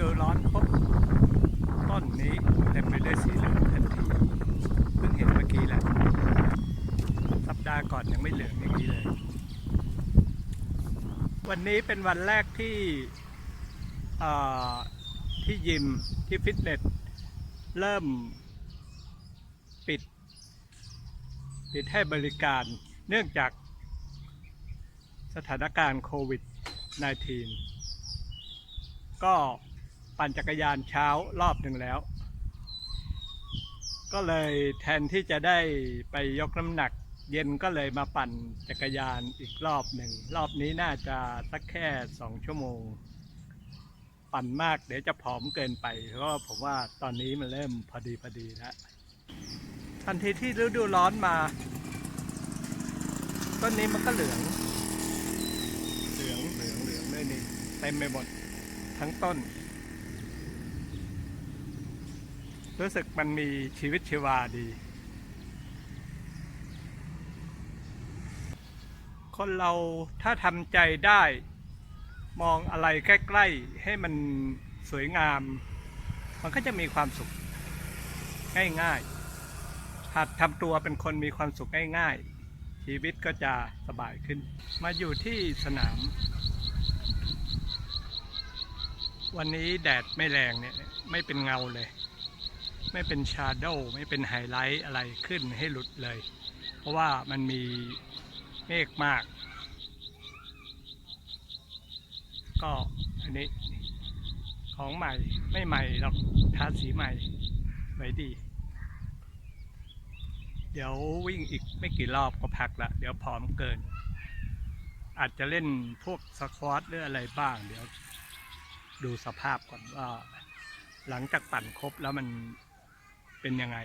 ดูร้อนพบต้นนี้เต็มไปด้วยสีเหลืองทันทีเพิ่งเห็นเมื่อกี้แหละสัปดาห์ก่อนยังไม่เหลืองอย่างนี้เลย วันนี้เป็นวันแรกที่ที่ยิมที่ฟิตเนสเริ่มปิด ปิดให้บริการเนื่องจากสถานการณ์โควิด -19 ก็ ปั่นจักรยานเช้ารอบหนึ่งแล้ว ก็เลยแทนที่จะได้ไปยกน้ำหนัก เย็นก็เลยมาปั่นจักรยานอีกรอบหนึ่ง รอบนี้น่าจะสักแค่สองชั่วโมง ปั่นมากเดี๋ยวจะผอมเกินไป เพราะผมว่าตอนนี้มันเริ่มพอดีพอดีแล้วทันทีที่ฤดูร้อนมา ต้นนี้มันก็เหลือง เหลืองเหลืองเหลืองเลยนี่เต็มไปหมดทั้งต้น รู้สึกมันมีชีวิตชีวาดี คนเราถ้าทำใจได้ มองอะไรใกล้ ๆ ให้มันสวยงาม มันก็จะมีความสุขง่ายๆหากทำตัวเป็นคนมีความสุขง่าย ๆ ชีวิตก็จะสบายขึ้น มาอยู่ที่สนาม วันนี้แดดไม่แรงเนี่ยไม่เป็นเงาเลย ไม่เป็นชาร์โดไม่เป็นไฮไลท์อะไรขึ้นให้หลุดเลย เพราะว่ามันมีเมฆมาก ก็อันนี้ของใหม่ไม่ใหม่หรอกทาสีใหม่ไว้ดี เดี๋ยววิ่งอีกไม่กี่รอบก็พักละ เดี๋ยวผอมเกิน อาจจะเล่นพวกสควอตหรืออะไรบ้าง เดี๋ยวดูสภาพก่อนว่า หลังจากปั่นครบแล้วมัน เป็นยังไง